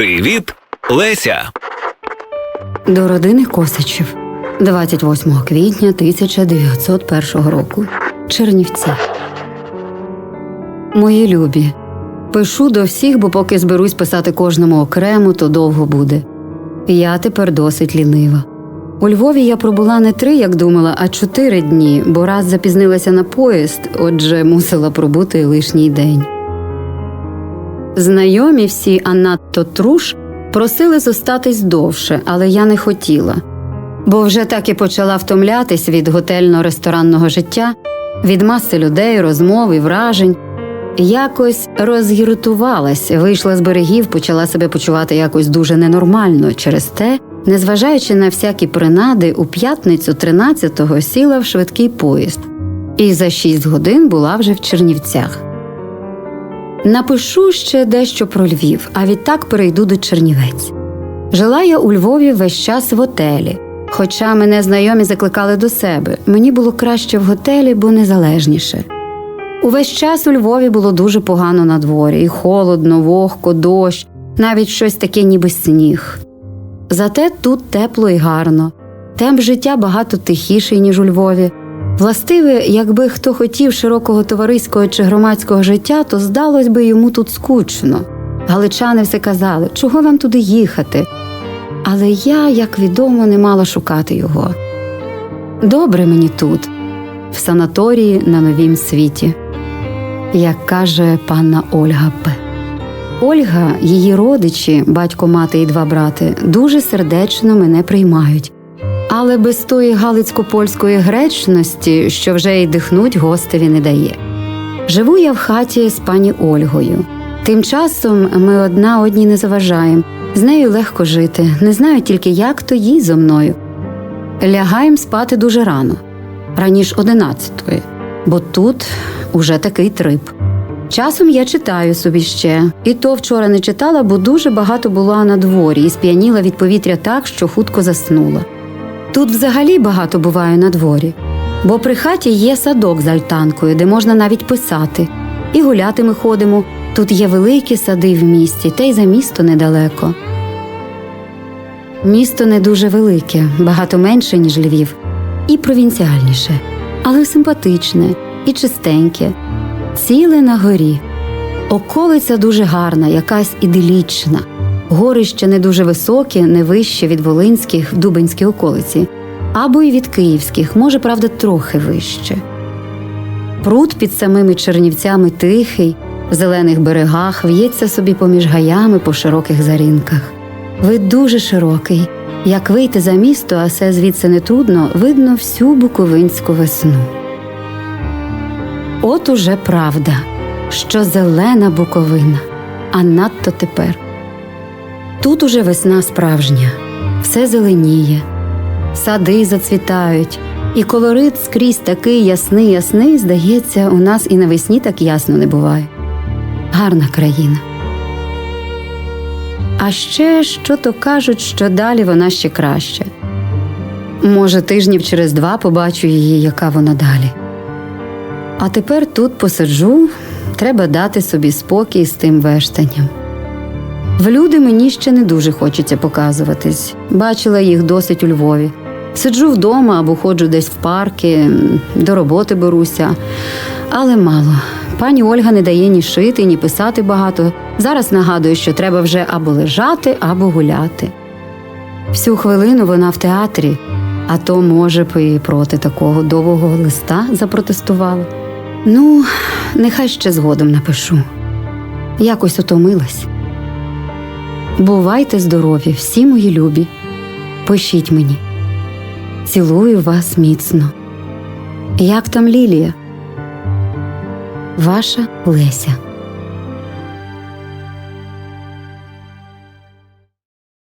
Привіт, Леся. До родини Косачів 28 квітня 1901 року. Чернівці. Мої любі. Пишу до всіх, бо поки зберусь писати кожному окремо, то довго буде. Я тепер досить лінива. У Львові я пробула не три, як думала, а чотири дні, бо раз запізнилася на поїзд, отже, мусила пробути лишній день. Знайомі всі, а надто труш, просили зостатись довше, але я не хотіла, бо вже так і почала втомлятись від готельно-ресторанного життя, від маси людей, розмов і вражень. Якось розгіртувалась, вийшла з берегів, почала себе почувати якось дуже ненормально через те, незважаючи на всякі принади, у п'ятницю 13-го сіла в швидкий поїзд, і за шість годин була вже в Чернівцях. Напишу ще дещо про Львів, а відтак перейду до Чернівець. Жила я у Львові весь час в готелі. Хоча мене знайомі закликали до себе, мені було краще в готелі, бо незалежніше. Увесь час у Львові було дуже погано на дворі, і холодно, вогко, дощ, навіть щось таке, ніби сніг. Зате тут тепло і гарно, темп життя багато тихіший, ніж у Львові. Властиве, якби хто хотів широкого товариського чи громадського життя, то здалось би йому тут скучно. Галичани все казали, чого вам туди їхати. Але я, як відомо, не мала шукати його. Добре мені тут, в санаторії на новім світі, як каже панна Ольга П. Ольга, її родичі, батько, мати і два брати, дуже сердечно мене приймають. Але без тої галицько-польської гречності, що вже й дихнуть гостеві не дає. Живу я в хаті з пані Ольгою. Тим часом ми одна одній не заважаємо, з нею легко жити, не знаю тільки, як то їй зо мною. Лягаємо спати дуже рано, раніше одинадцятої, бо тут уже такий трип. Часом я читаю собі ще, і то вчора не читала, бо дуже багато була на дворі і сп'яніла від повітря так, що хутко заснула. Тут взагалі багато буваю на дворі, бо при хаті є садок з альтанкою, де можна навіть писати, і гуляти ми ходимо. Тут є великі сади в місті, та й за місто недалеко. Місто не дуже велике, багато менше, ніж Львів, і провінціальніше, але симпатичне і чистеньке, ціле на горі. Околиця дуже гарна, якась іделічна. Гори ще не дуже високі, не вище від Волинських в Дубинській околиці, або й від Київських, може, правда, трохи вище. Пруд під самими Чернівцями тихий, в зелених берегах в'ється собі поміж гаями по широких зарінках. Вид дуже широкий. Як вийти за місто, а все звідси не трудно, видно всю буковинську весну. От уже правда, що зелена буковина, а надто тепер. Тут уже весна справжня, все зеленіє, сади зацвітають, і колорит скрізь такий ясний, ясний, здається, у нас і навесні так ясно не буває. Гарна країна. А ще що то кажуть, що далі вона ще краще. Може, тижнів через два побачу її, яка вона далі. А тепер тут посаджу, треба дати собі спокій з тим вештанням. В люди мені ще не дуже хочеться показуватись. Бачила їх досить у Львові. Сиджу вдома або ходжу десь в парки, до роботи беруся, але мало. Пані Ольга не дає ні шити, ні писати багато. Зараз нагадує, що треба вже або лежати, або гуляти. Всю хвилину вона в театрі, а то, може, б і проти такого довгого листа запротестувала. Ну, нехай ще згодом напишу. Якось утомилась. Бувайте здорові, всі мої любі. Пишіть мені. Цілую вас міцно. Як там Лілія? Ваша Леся.